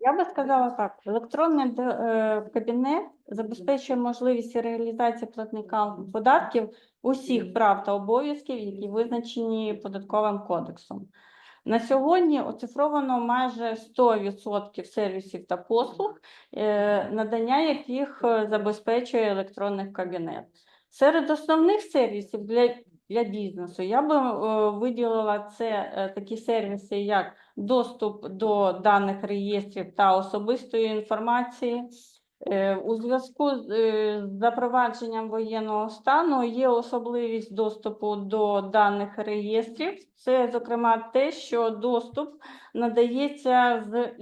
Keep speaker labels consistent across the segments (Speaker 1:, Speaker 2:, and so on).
Speaker 1: Я би сказала так: електронний е, кабінет забезпечує можливість реалізації платникам податків усіх прав та обов'язків, які визначені податковим кодексом. На сьогодні оцифровано майже 100% сервісів та послуг, е, надання яких е, забезпечує електронний кабінет. Серед основних сервісів для, для бізнесу я би е, виділила це е, такі сервіси, як доступ до даних реєстрів та особистої інформації. Е, У зв'язку з запровадженням воєнного стану є особливість доступу до даних реєстрів. Це, зокрема, те, що доступ надається з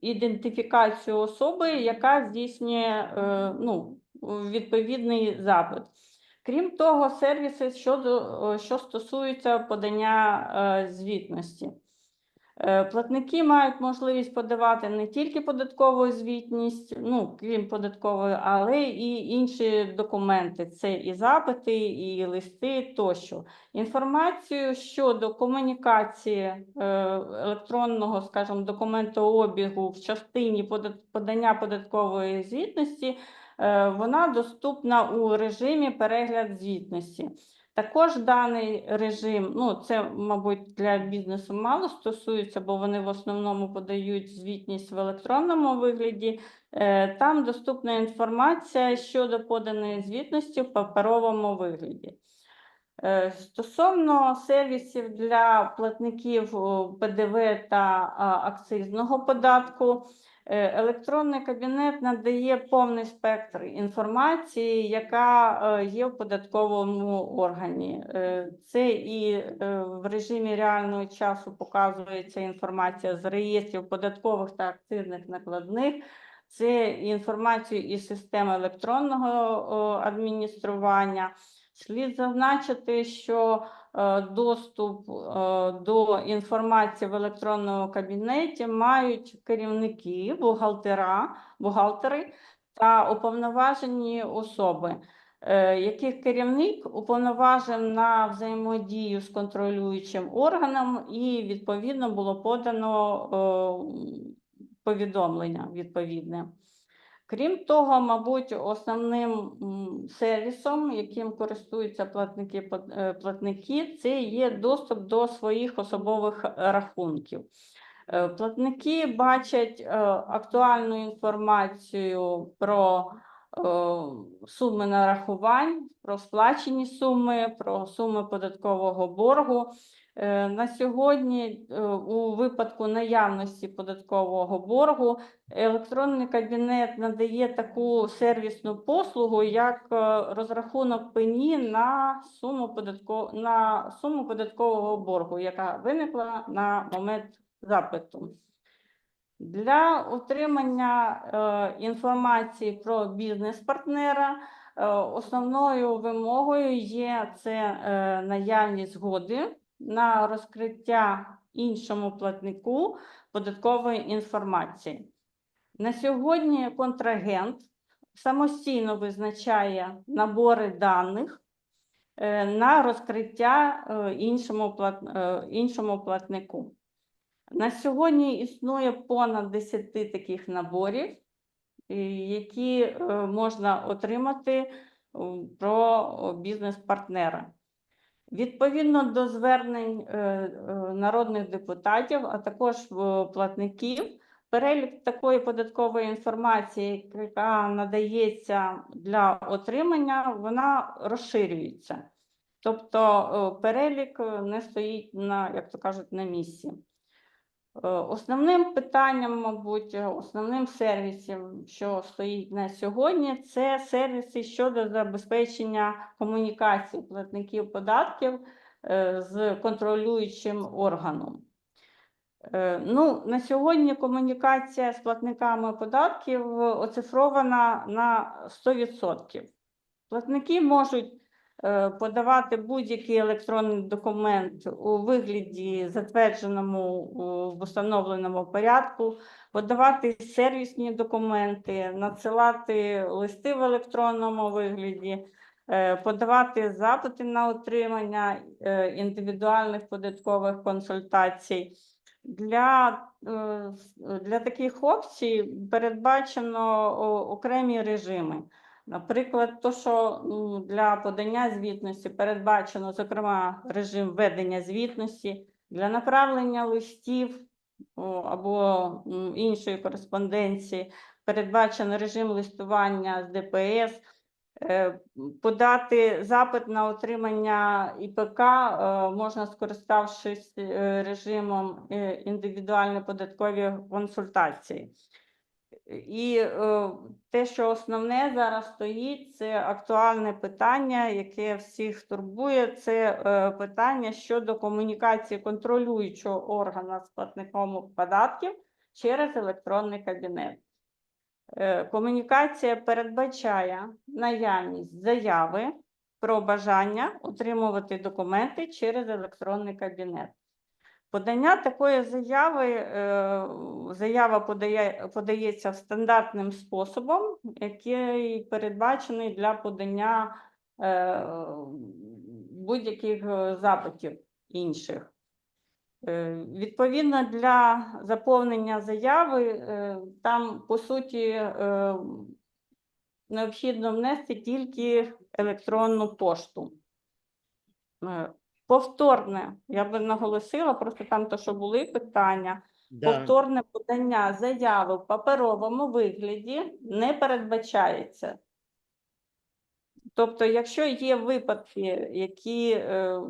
Speaker 1: ідентифікацією особи, яка здійснює ну, відповідний запит. Крім того, сервіси щодо е, що стосуються подання е, звітності. Е, Платники мають можливість подавати не тільки податкову звітність, ну крім податкової, але і інші документи. Це і запити, і листи тощо. Інформацію щодо комунікації електронного, скажімо, документообігу в частині подання податкової звітності, вона доступна у режимі перегляд звітності. Також даний режим, ну це, мабуть, для бізнесу мало стосується, бо вони в основному подають звітність в електронному вигляді. Е, Там доступна інформація щодо поданої звітності в паперовому вигляді. Е, Стосовно сервісів для платників ПДВ та акцизного податку, е, електронний кабінет надає повний спектр інформації, яка е, є в податковому органі. Е, Це і е, в режимі реального часу показується інформація з реєстрів податкових та акцизних накладних. Це інформацію із системи електронного адміністрування. Слід зазначити, що е, доступ е, до інформації в електронному кабінеті мають керівники, бухгалтера, бухгалтери та уповноважені особи, е, яких керівник уповноважен на взаємодію з контролюючим органом, і відповідно було подано повідомлення відповідне. Крім того, мабуть, основним сервісом, яким користуються платники, е, платники, це є доступ до своїх особових рахунків. Е, Платники бачать е, актуальну інформацію про суми нарахувань, про сплачені суми, про суми податкового боргу. Е, На сьогодні, е, у випадку наявності податкового боргу, електронний кабінет надає таку сервісну послугу, як е, розрахунок пені на суму податко... на суму податкового боргу, яка виникла на момент запиту. Для отримання інформації про бізнес-партнера основною вимогою є це наявність згоди на розкриття іншому платнику податкової інформації. На сьогодні контрагент самостійно визначає набори даних е, на розкриття е, е, іншому платнику. На сьогодні існує понад 10 таких наборів, які можна отримати про бізнес-партнера. Відповідно до звернень е, е, народних депутатів, а також е, платників, перелік такої податкової інформації, яка надається для отримання, вона розширюється. Тобто перелік не стоїть на, як то кажуть, на місці. Е, Основним питанням, мабуть, е, основним сервісом, що стоїть на сьогодні, це сервіси щодо забезпечення комунікації платників податків е, з контролюючим органом. Ну, на сьогодні комунікація з платниками податків оцифрована на 100%. Платники можуть подавати будь-який електронний документ у вигляді затвердженому в установленому порядку, подавати сервісні документи, надсилати листи в електронному вигляді, е, подавати запити на отримання е, індивідуальних податкових консультацій. Для, е, для таких опцій передбачено окремі режими. Наприклад, то, що м, для подання звітності передбачено, зокрема, режим ведення звітності, для направлення листів або іншої кореспонденції передбачено режим листування з ДПС. Е, Подати запит на отримання ІПК е, можна скориставшись е, режимом індивідуальної податкові консультації. І е, те, що основне зараз стоїть, це актуальне питання, яке всіх турбує, це е, питання щодо комунікації контролюючого органу з платником податків через електронний кабінет. Е, Комунікація передбачає наявність заяви про бажання отримувати документи через електронний кабінет. Подання такої заяви, е, заява подає, подається стандартним способом, який передбачений для подання е, будь-яких е, запитів інших. Відповідно, для заповнення заяви там, по суті, необхідно внести тільки електронну пошту. Повторне, я би наголосила, просто там то, що були питання,
Speaker 2: Да.
Speaker 1: повторне подання заяви в паперовому вигляді не передбачається. Тобто, якщо є випадки, які, е,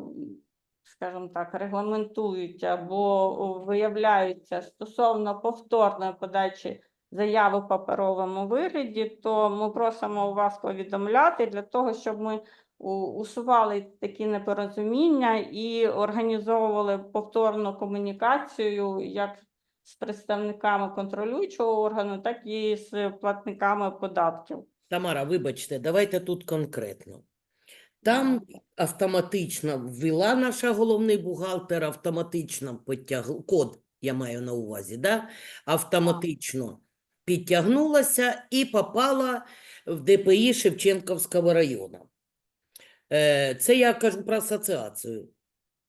Speaker 1: скажімо так, регламентують або виявляються стосовно повторної подачі заяви в паперовому вигляді, то ми просимо вас повідомляти для того, щоб ми усували такі непорозуміння і організовували повторну комунікацію як з представниками контролюючого органу, так і з платниками податків.
Speaker 2: Тамара, вибачте, давайте тут конкретно. Там автоматично ввела наша головний бухгалтер, автоматично підтягла, код я маю на увазі, да? автоматично підтягнулася і попала в ДПІ Шевченківського району. Е, Це я кажу про асоціацію.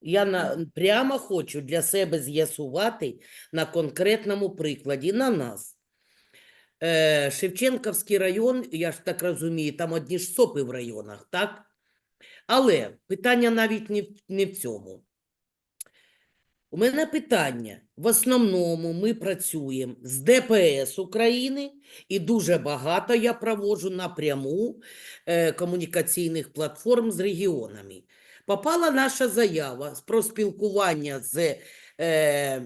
Speaker 2: Я на, прямо хочу для себе з'ясувати на конкретному прикладі на нас. Е, Шевченківський район, я ж так розумію, там одні ж СОПи в районах, так? Але питання навіть не в, не в цьому. У мене питання. В основному ми працюємо з ДПС України і дуже багато я проводжу напряму е, комунікаційних платформ з регіонами. Попала наша заява про спілкування з е,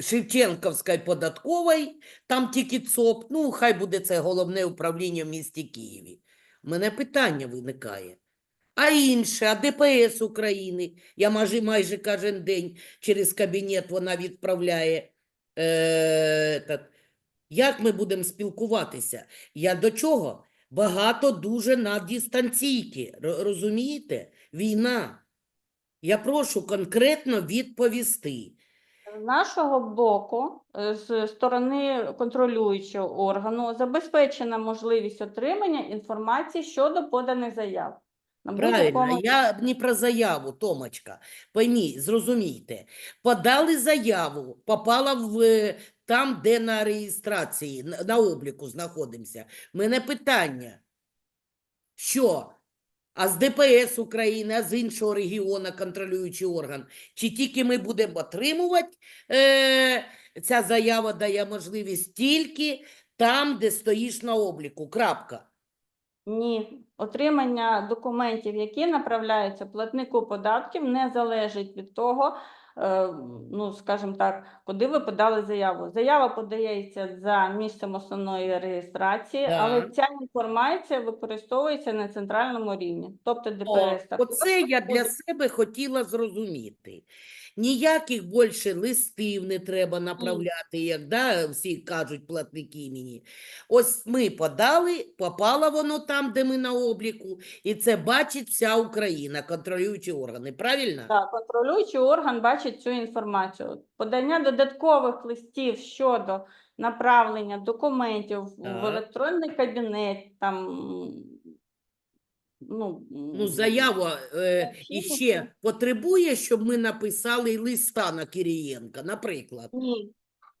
Speaker 2: Шевченківською податковою, там тільки ЦОП, ну хай буде це головне управління в місті Києві. У мене питання виникає. А інше, а ДПС України, я майже, майже кожен день через кабінет вона відправляє. Е, так. Як ми будемо спілкуватися? Я до чого? Багато дуже на дистанційки. Розумієте? Війна. Я прошу конкретно відповісти.
Speaker 1: З нашого боку, е, з сторони контролюючого органу, забезпечена можливість отримання інформації щодо поданих заяв. На
Speaker 2: Правильно, я не про заяву, Томочка. Пойміть, зрозумійте. Подали заяву, попала в е, там, де на реєстрації, на, на обліку знаходимося. Мене питання, що? А з ДПС України, а з іншого регіону контролюючий орган, чи тільки ми будемо отримувати, е, ця заява дає можливість тільки там, де стоїш на обліку, крапка.
Speaker 1: Ні, отримання документів, які направляються платнику податків, не залежить від того, е, ну скажімо так, куди ви подали заяву. Заява подається за місцем основної реєстрації, але ця інформація використовується на центральному рівні, тобто
Speaker 2: О,
Speaker 1: ДПС. також
Speaker 2: оце я для себе хотіла зрозуміти. Ніяких більше листів не треба направляти, як да, всі кажуть платники мені. Ось ми подали, попало воно там, де ми на обліку, і це бачить вся Україна, контролюючі органи. Правильно?
Speaker 1: Так, контролюючий орган бачить цю інформацію. Подання додаткових листів щодо направлення документів в- в електронний кабінет, там ну,
Speaker 2: Ну, заява е, іще
Speaker 1: це.
Speaker 2: потребує, щоб ми написали листа на Кирієнка, наприклад.
Speaker 1: Ні,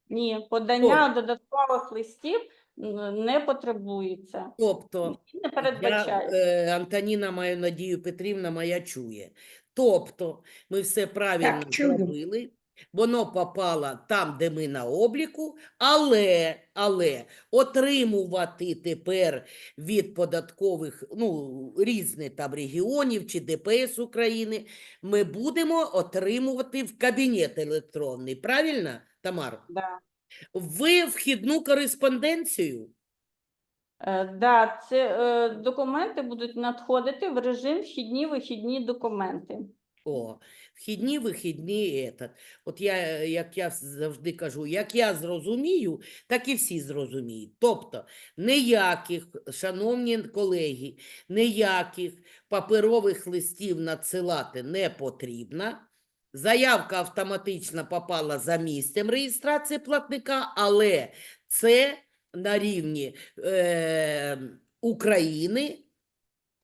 Speaker 1: ні, подання додаткових листів м, не потребується.
Speaker 2: Тобто,
Speaker 1: Не
Speaker 2: я,
Speaker 1: передбачає.
Speaker 2: е, Антоніна, маю надію Петрівна моя чує. Тобто, ми все правильно
Speaker 3: Так, чую.
Speaker 2: зробили, воно попало там, де ми на обліку, але, але отримувати тепер від податкових, ну, різних там регіонів чи ДПС України, ми будемо отримувати в кабінет електронний. Правильно, Тамар?
Speaker 1: Да.
Speaker 2: В вхідну кореспонденцію?
Speaker 1: Е, Да, це е, документи будуть надходити в режим вхідні-вихідні документи.
Speaker 2: О, вхідні, вихідні, етат. От я, як я завжди кажу, як я зрозумію, так і всі зрозуміють. Тобто, ніяких, шановні колеги, ніяких паперових листів надсилати не потрібно. Заявка автоматично попала за місцем реєстрації платника, але це на рівні е, України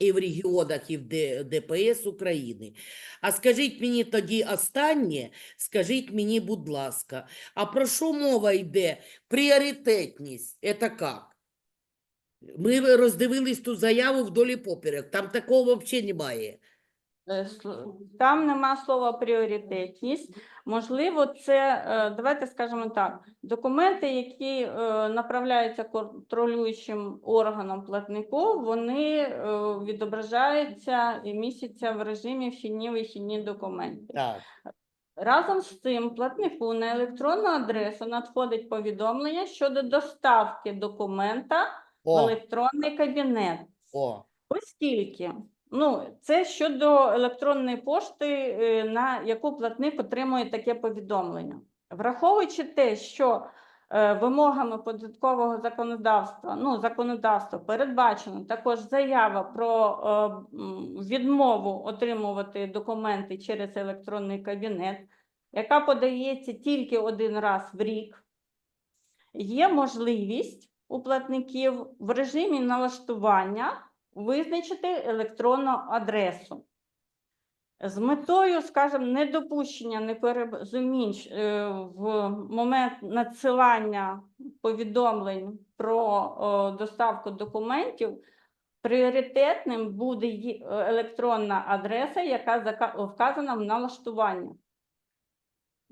Speaker 2: і в регіонах, і в ДПС України. А скажіть мені тоді останнє, скажіть мені, будь ласка, а про що мова йде? Пріоритетність, це як? Ми роздивились ту заяву вдолі поперек, там такого взагалі немає.
Speaker 1: Е, Там нема слова пріоритетність. Можливо, це, е, давайте скажемо так, документи, які е, направляються контролюючим органом платнику, вони відображаються і містяться в режимі вхідні-вихідні документи.
Speaker 2: Так.
Speaker 1: Разом з цим платнику на електронну адресу надходить повідомлення щодо доставки документа в електронний кабінет.
Speaker 2: о,
Speaker 1: Оскільки, ну, це щодо електронної пошти, е, на яку платник отримує таке повідомлення. Враховуючи те, що е, вимогами податкового законодавства, ну, законодавства передбачено також заява про е, відмову отримувати документи через електронний кабінет, яка подається тільки один раз в рік, є можливість у платників в режимі налаштування визначити електронну адресу. З метою, скажімо, недопущення непорозумінь е, в момент надсилання повідомлень про доставку документів, пріоритетним буде е, електронна адреса, яка вказана в налаштуванні.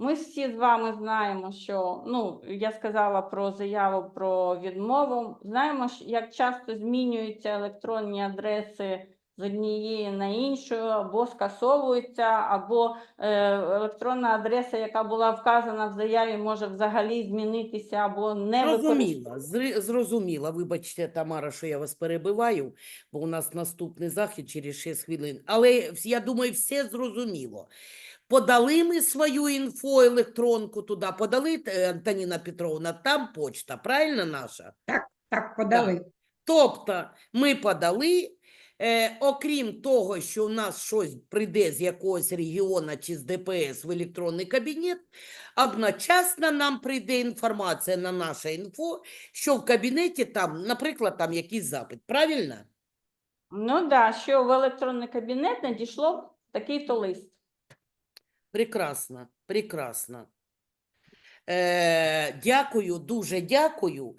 Speaker 1: Ми всі з вами знаємо, що ну я сказала про заяву про відмову. Знаємо, як часто змінюються електронні адреси з однієї на іншу, або скасовуються, або е, електронна адреса, яка була вказана в заяві, може взагалі змінитися або не
Speaker 2: зрозуміла, зрозуміла. Вибачте, Тамара, що я вас перебиваю, бо у нас наступний захід через 6 хвилин. Але я думаю, все зрозуміло. Подали ми свою інфо електронку туди, подали, е, Антоніна Петровна, там почта, правильно наша?
Speaker 3: Так, подали.
Speaker 2: Тобто ми подали, е, окрім того, що у нас щось прийде з якогось регіону чи з ДПС в електронний кабінет, одночасно нам прийде інформація на наше інфо, що в кабінеті там, наприклад, там якийсь запит. Правильно?
Speaker 1: Ну так, да, що в електронний кабінет надійшло такий-то лист.
Speaker 2: Прекрасно, прекрасно. Е, дякую, дуже дякую.